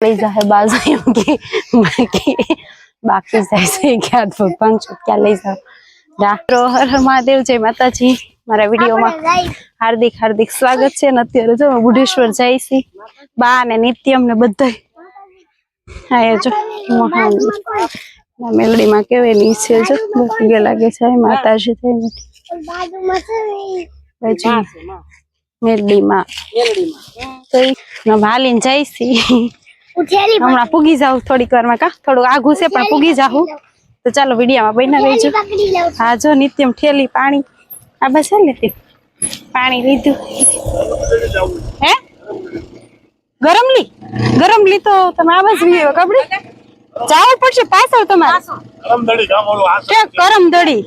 લઈ જાય બાજુ એમ કે બાકી બાકી જાય છે ક્યાં તો પાંચસો ક્યાં લઈ જાઓ હર હર મહાદેવ જય માતાજી. મારા વિડીયોમાં હાર્દિક હાર્દિક સ્વાગત છે. અને અત્યારે જો બુઢેશ્વર જાય છે. બા ને નિત્યમ ને બધા હા જો મહાન. મેલડીમાં કેવેલી છે જો મૂકી લાગે છે. માતાજી પછી મેલડીમાં. તો હાલીને જાય છે. હમણાં પૂગી જાવ થોડીક વારમાં કા? થોડું આઘું છે પણ પૂગી જાઉં. તો ચાલો વિડીયામાં બન્યા રહેજો. હા જો નિત્યમ ઠેલી પાણી. આ બસ છે ને તે. પાણી લીધું. હે? ગરમ લી ગરમ લી તો તમે આ બસ વી કબડી જાવું પડશે પાછળ તમારે. કરમદડી ગામ ઓલું આ કે કરમ દડી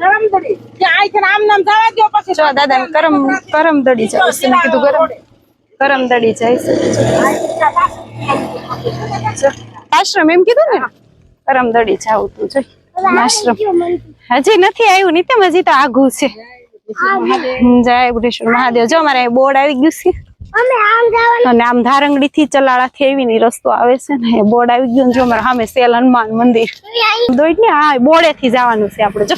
આમ નામ જવા દો પછી. જો દાદા કરમ કરમ દડી મેં કીધું ગરમ કરમ દડી જાય છે. આશ્રમ એમ કીધું ને? કરમદડી જાવું તું જોઈ આશ્રમ. હજી નથી આવ્યું નહીં હજી તો આઘું છે. જય બુઢેશ્વર મહાદેવ. જો અમારે બોર્ડ આવી ગયું છે. અને આમ ધારંગડી થી ચલાળા થી આવી ની રસ્તો આવે છે ને બોર્ડ આવી ગયું જો અમારા સામે સેલ હનુમાન મંદિર. દોઈ ને હા બોર્ડે થી જવાનું છે આપણે જો.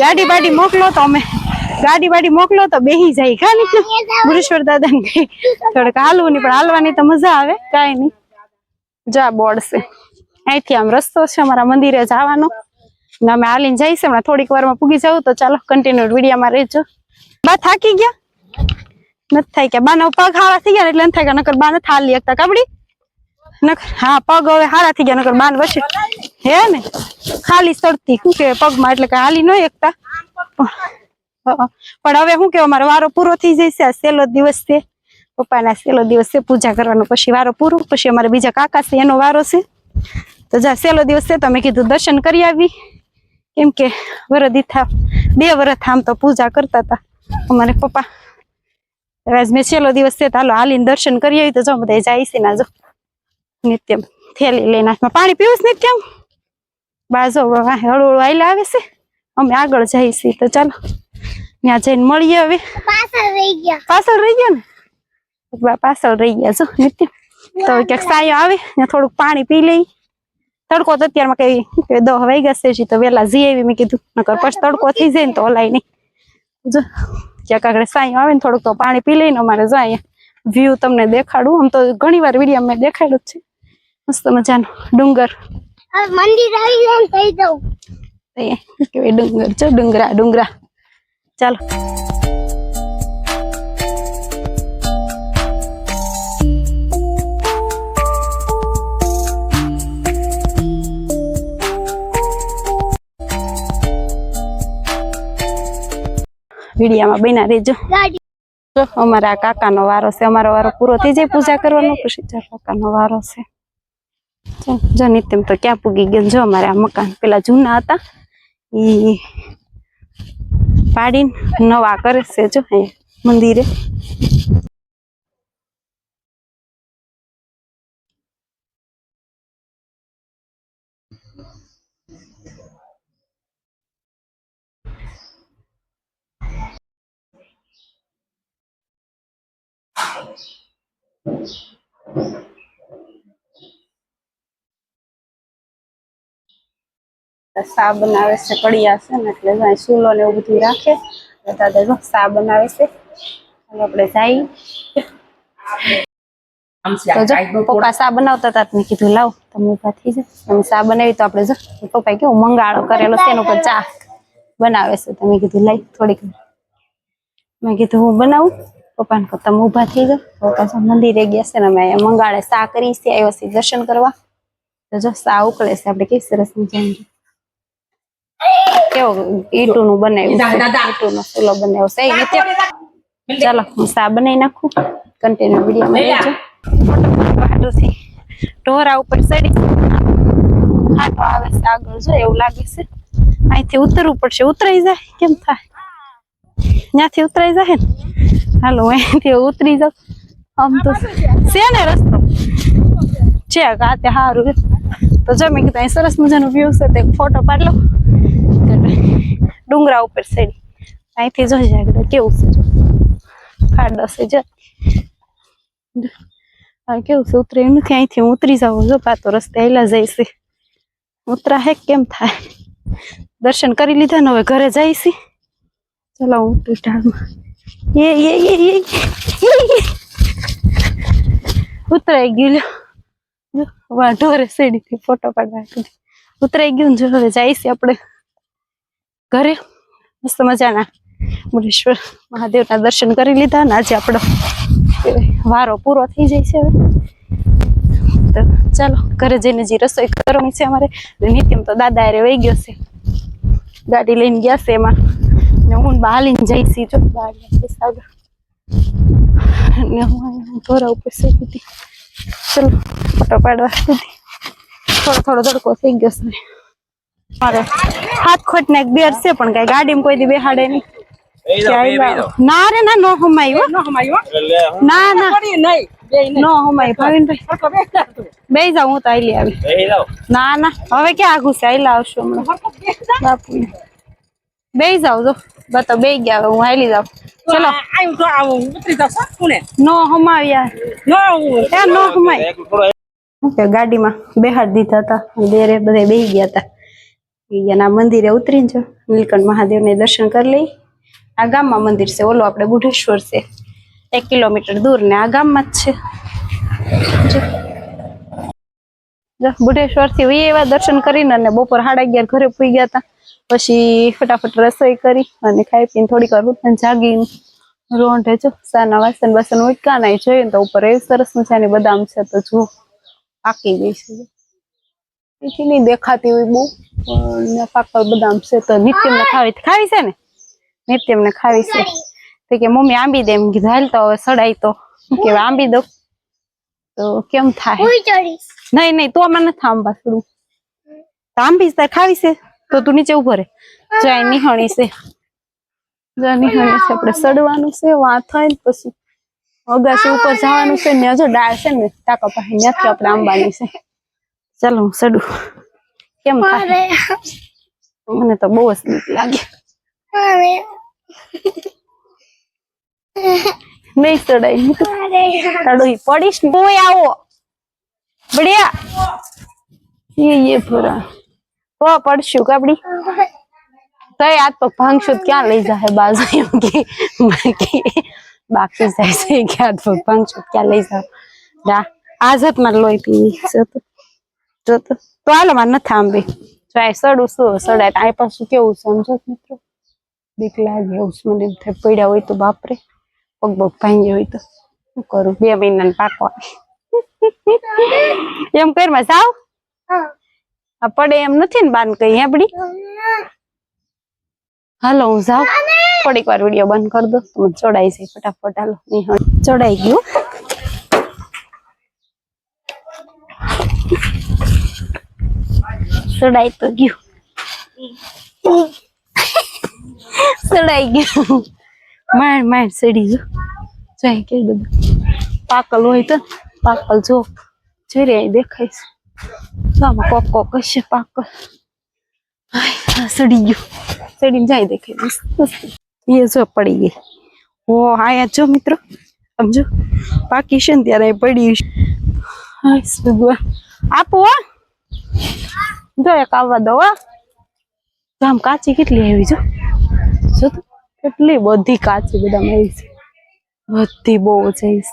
ગાડી બાડી મોકલો તો અમે. ગાડી બાડી મોકલો તો બેહી જાય ખાલી. બુઢેશ્વર દાદા ને થોડુંક હાલવું નહીં પણ હાલવાની તો મજા આવે. કાંઈ નહીં. જા બોડશે અહીંથી આમ રસ્તો છે અમારા મંદિરે જવાનો. ને અમે હાલીને જઈશું હમણાં થોડીક વારમાં પૂગી જવું તો ચાલો કન્ટિન્યુ વિડીયોમાં રહેજો. બા થાકી ગયા? નથી થાય ગયા બાના પગ હારા થઈ ગયા એટલે એમ થાય નકર બા નથી હાલી એકતા કાબડી? નકર હા પગ હવે હારા થઈ ગયા નકર બાન વચ્ચે. હે ને? ખાલી સડતી શું કે પગમાં એટલે કે હાલી ન એકતા. પણ હવે શું કે મારો વારો પૂરો થઈ જશે, આ છેલ્લો દિવસ છે. પપ્પાના છેલ્લો દિવસ છે, પૂજા કરવાનો પછી વારો પૂરો, પછી અમારે બીજા કાકા છે, એનો વારો છે. તો જા, છેલ્લો દિવસ છે, તો મેં કીધું દર્શન કરી આવી. કેમ કે વરદીથા બે વરસ આમ તો પૂજા કરતા હતા. અમારે પપ્પા મેં છેલ્લો દિવસ છે, તો હાલો હાલીને દર્શન કરી આવી, તો જો બધા જાય છે ના જો. નિત્યમ, થેલી લઈને હાથમાં પાણી પીવું ને નિત્યમ? બાજો હળવું હળવું આવેલા આવે છે, અમે આગળ જઈશી તો ચાલો. ત્યાં જઈને મળીએ હવે. પાછળ રહી ગયા. ને? પાછળ રહી ગયા જો નિત્ય. તો ક્યાંક સાયો આવે ને થોડુંક પાણી પી લઈ. તડકો તો અત્યારમાં કઈ શું કહેવાય, દહ છે તો વેલા જઈ આવી મેં કીધું. નકર પછી તડકો થઈ જાય ને તો હલાય નહીં. જો ક્યાંક આગળ સાયો આવે ને થોડુંક તો પાણી પી લઈને અમારે જાય વ્યૂ તમને દેખાડું. આમ તો ઘણી વાર વીડિયો મેં દેખાડ્યું જ છે. મસ્ત મજાનો ડુંગર. મંદિર આવી જાય ને થઈ જાઉં. ડુંગર જો ડુંગરા ડુંગરા. ચાલો. વિડીયામાં જો, અમારા કાકાનો વારો છે, અમારો વારો પૂરો થઈ જાય પૂજા કરવાનો, પછી કાકાનો વારો છે. ક્યાં પૂગી ગયો જો અમારે આ મકાન પેલા જૂના હતા, ઈ પાડીને નવા કરે છે જો અહીંયા મંદિરે. સા બનાવે છે કડિયા છે ને એટલે જો અહીં ને એવું બધું રાખે. બધા દાદા જો સા બનાવે છે. ચાલો આપણે જઈ પપ્પા સા બનાવતા હતા મેં કીધું લાવ તમે ઊભા થઈ જાય તમે સા બનાવી તો આપણે જો પપ્પાએ કેવો મંગાળો કરેલો છે એનો પર ચા બનાવે છે. તમે કીધું લઈ થોડીક. મેં કીધું હું બનાવું. પપ્પાને કહું તમે ઊભા થઈ જાઓ. પપ્પા મંદિરે ગયા છે ને અમે અહીંયા મંગાળે સા કરી છે આવ્યો છે દર્શન કરવા. તો જો સા ઉકળે છે આપણે કઈ સરસ મજાની કેવો ઈટું નું બનાવ્યું ચૂલો બનાવ્યો છે? રીતે ચાલો હું સા બનાવી નાખું? રહેજો વાડુથી ઢોરા ઉપર ચડી ખાટો આવે છે આગળ જો એવું લાગે છે. અહીંથી ઉતરવું પડશે. ઉતરાઈ જાય. કેમ થાય? ત્યાંથી ઉતરાઈ જાય ને? હાલો અહીંથી ઉતરી જાવ આમ તો છે ને રસ્તો? છે સારું તો જો મેં કીધું સરસ મજાનો વ્યૂ છે, તે ફોટો પાડ લો ડુંગરા ઉપર ચડી અહીંથી જોઈ જાય કેવું છે જો. ખાડો છે જ. કેવું છે? ઉતરે નથી, અહીંથી હું ઉતરી જાઉં, જો પાતો રસ્તે હેલા જઈશી ઉતરા હે, કેમ થાય? દર્શન કરી લીધા ને હવે ઘરે જઈશી ચલો, હું ઉતરી ઢાળમાં એ. ઉતરાઈ ગયું જો, વાહ ઢોરે સીડીથી ફોટો પાડવા ઉતરાઈ ગયું જો હવે જઈશ આપણે ઘરે. મસ્ત મજાના. મુરેશ્વર મહાદેવના દર્શન કરી લીધા અને આજે આપણો વારો પૂરો થઈ જાય છે હવે. તો ચાલો ઘરે જઈને જે રસોઈ કરવાની છે અમારે નિત્યમ તો દાદા અરે વહી ગયો છે. ગાડી લઈને ગયા છે એમાં. ને હું બાલીને જઈશ જો. બાળી આગળ ને હું ધોરા ઉપર શીખી હતી. ચલો ફોટો પાડવા સુધી થોડો થોડો ધડકો થઈ ગયો છે. મારે હાથ ખોટ ને એક બેર છે પણ કઈ ગાડીમાં કોઈ દી બેહાડે નહીં. ના રે ના નો હમાય. ન હમાયો ના ના. પડી નહીં. બે નહીં. નો હમાય ભાવિનભાઈ. બે જાવ હું તો આઈલી આવી. ના ના. હવે ક્યાં આગું છે? આઈલા આવશું હમણાં. બાપુ બે જાવ જો. બા તો બે ગયા હું આઈલી જાવ ચલો. આ- આયું તો આવું ઉતરી જાવ સર પુણે નો હમાવ્યા. ન આવું. એ નો હમાય. હું કે ગાડીમાં બેહાડ દીધા હતા. દેરે બધે બેહી ગયા હતા. એના મંદિરે ઉતરીને જો નીલકંઠ મહાદેવને દર્શન કરી લઈ. આ ગામમાં મંદિર છે. ઓલો આપણે બુઢેશ્વર છે. એક કિલોમીટર દૂર ને આ ગામમાં જ છે. બુઢેશ્વરથી એવા દર્શન કરીને અને બપોર સાડા અગિયાર ઘરે પૂઈ ગયા હતા. પછી ફટાફટ રસોઈ કરી અને ખાઈ પીને થોડીક વાર ઉઠીને જાગીને રોંઢે જો સાના વાસણ બાસણ ઉટકા નાય જોઈએ તો ઉપર એવી સરસ મજાની બદામ છે તો જુઓ પાકી ગઈ છે. એથી નહીં દેખાતી હોય બહુ પણ બદામ છે તો નિત્યમને ખાવી ખાવી છે ને? નિત્યમને ખાવી છે. તો કે મમ્મી આંબી દે એમ કીધું હાલ તો હવે સડાઈ તો. કે આંબી દઉં. તો કેમ થાય? નહીં નહીં તો આમાં નથી આંબા થોડું આંબી તાર ખાવી છે. તો તું નીચે ઊભો રે. જાય નિહણી છે. જો નિહણી છે. આપણે સડવાનું છે વાં થાય ને પછી અગાસી ઉપર જવાનું છે ને હજુ ડાળ છે ને ટાકા પાસે ત્યાંથી આપણે આંબાની છે. ચાલો હું સડું. કેમ મને તો બહુ જ બીક લાગે. નહીં સડાય. નહીં તો અરે. તાડો ઈ પડીશ ને. આવો. બળિયા એ એ ફરા તો પડશું કાપડી તોય આજ પગ ભાંગશું ક્યાં લઈ જાય બાજુ એમ કે બાકી બાકી જાય છે કે હાથ પગ ક્યાં લઈ જાવ જા જ મારે લોહી પીવી છે તો તો. તો હાલો, મારે નથી આંબી જાય, સડું શું સડાય? આ પાછું કેવું સમજો મિત્રો? બીક લાગે એવું મને એમ પડ્યા હોય તો બાપરે પગ પગ ભાંગી હોય તો. શું કરું? બે મહિના પાકવા એમ કરમાં જાવ આ પડે એમ નથી ને બાન કઈ આપડી હાલો, હું જાઉં. થોડીક વાર વીડિયો બંધ કરી દો તમે ચડાઈ જાય ફટાફટ. હાલો ચડાઈ ગયું. ચડાઈ તો ગયું. ચડાઈ ગયું. માંડ માંડ ચડી ગયું. જાય કે બધું. પાકલ હોય તો પાકલ જો. જોઈ રહ્યા, દેખાય છે. જો આમાં કોક કોક હશે પાકલ હાય, આ સડી ગયું સડીને જાય દેખાય મસ્ત મસ્ત. એ જો પડી ગઈ ઓ આયા જો મિત્રો સમજો પાકી છે ને ત્યારે એ પડી છે હાય, ભગવાન આપો હો જો એક આવવા દો હો જો આમ કાચી કેટલી આવી જો જો તો કેટલી બધી કાચી બધા આવી છે બધી બહુ જઈશ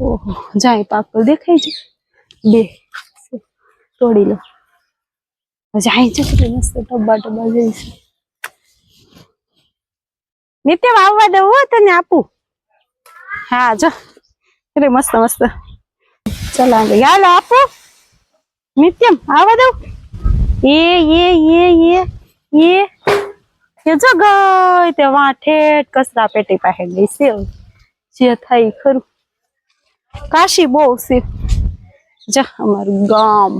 ઓહો જાય પાકલ દેખાય છે. બે તોડી લો. જાય છે કેટલી મસ્ત ટબ્બા ડબ્બા જઈશ નિત્યમ આવવા દઉં હો તને આપું? હા, જો. અરે મસ્ત મસ્ત. ચલો આગળ હાલો, આપો. નિત્યમ આવવા દઉં? એ એ એ એ એ. એ જો ગઈ, તે વાં ઠેઠ કચરા પેટી પાસે ગઈ સેવ જે થાય ખરું. કાશી બહુ છે જા, અમારું ગામ.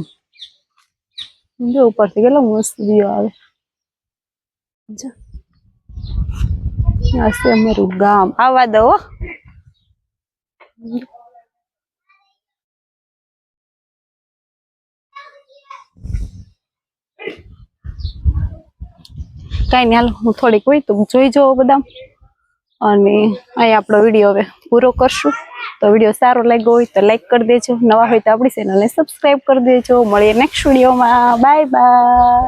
જો ઉપરથી કેટલો મસ્ત વ્યૂ આવે. અમારું ગામ. આવવા દો. કઈ નહીં, હાલ, હું થોડીક હોય તો જોઈ જાઓ બધા અને અહીં આપણો વીડિયો હવે પૂરો કરશું. તો વીડિયો સારો લાગ્યો હોય તો લાઈક કરી દેજો. નવા હોય તો આપણી ચેનલને સબસ્ક્રાઈબ કરી દેજો. મળીએ નેક્સ્ટ વિડીયોમાં. Bye bye